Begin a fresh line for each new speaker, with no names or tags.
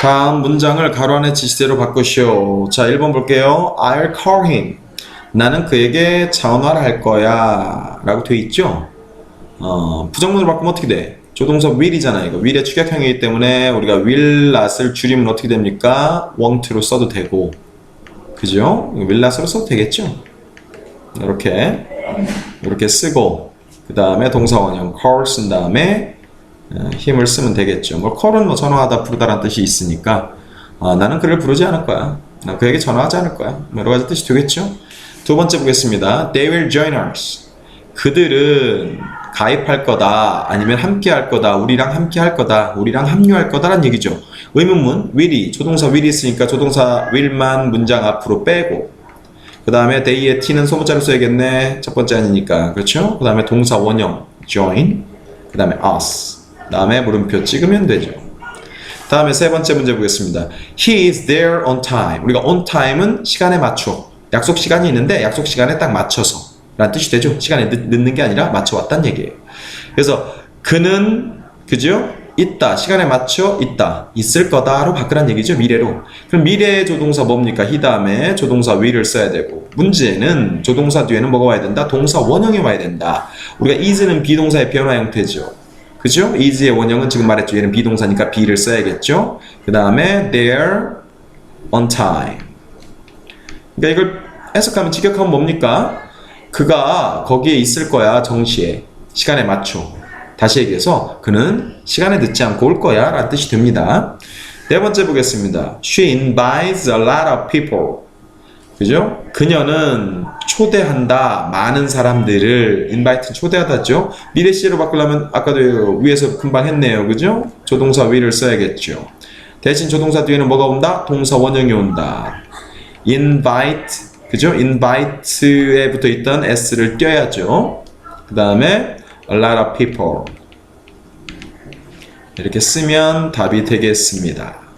다음 문장을 가로 안에 지시대로 바꾸시오. 자, 1번 볼게요. I'll call him. 나는 그에게 전화를 할 거야. 라고 돼 있죠? 어, 부정문으로 바꾸면 어떻게 돼? 조동사 will이잖아요. 이거 will의 축약형이기 때문에 우리가 will not을 줄이면 어떻게 됩니까? want로 써도 되고. 그죠? will not으로 써도 되겠죠? 이렇게. 이렇게 쓰고. 그 다음에 동사 원형 call 쓴 다음에 어, 힘을 쓰면 되겠죠. 뭐 call은 뭐 전화하다 부르다라는 뜻이 있으니까 아, 나는 그를 부르지 않을 거야. 나 그에게 전화하지 않을 거야. 뭐 여러 가지 뜻이 되겠죠. 두 번째 보겠습니다. They will join us. 그들은 가입할 거다, 아니면 함께 할 거다, 우리랑 함께 할 거다, 우리랑 합류할 거다라는 얘기죠. 의문문 will이 조동사 will이 있으니까 조동사 will만 문장 앞으로 빼고 그 다음에 they의 t는 소문자로 써야겠네. 첫 번째 아니니까 그렇죠? 그 다음에 동사 원형 join, 그 다음에 us, 그 다음에 물음표 찍으면 되죠. 다음에 세 번째 문제 보겠습니다. He is there on time. 우리가 on time은 시간에 맞춰. 약속 시간이 있는데 약속 시간에 딱 맞춰서 라는 뜻이 되죠. 시간에 늦, 늦는 게 아니라 맞춰 왔다는 얘기예요. 그래서 그는 그죠? 있다. 시간에 맞춰 있다. 있을 거다로 바꾸란 얘기죠. 미래로. 그럼 미래의 조동사 뭡니까? he 다음에 조동사 will을 써야 되고 문제는 조동사 뒤에는 뭐가 와야 된다? 동사 원형이 와야 된다. 우리가 is는 비동사의 변화 형태죠. 그죠? is의 원형은 지금 말했죠. 얘는 비동사니까 be를 써야겠죠. 그 다음에 there on time. 그러니까 이걸 해석하면 직역하면 뭡니까? 그가 거기에 있을 거야 정시에 시간에 맞춰. 다시 얘기해서 그는 시간에 늦지 않고 올 거야 라는 뜻이 됩니다. 네 번째 보겠습니다. She invites a lot of people. 그죠? 그녀는 초대한다 많은 사람들을 invite 초대하다죠. 미래 시로 바꾸려면 아까도 위에서 금방 했네요. 그죠? 조동사 will을 써야겠죠. 대신 조동사 뒤에는 뭐가 온다? 동사 원형이 온다. invite 그죠? invite에 붙어 있던 s를 떼야죠. 그 다음에 a lot of people 이렇게 쓰면 답이 되겠습니다.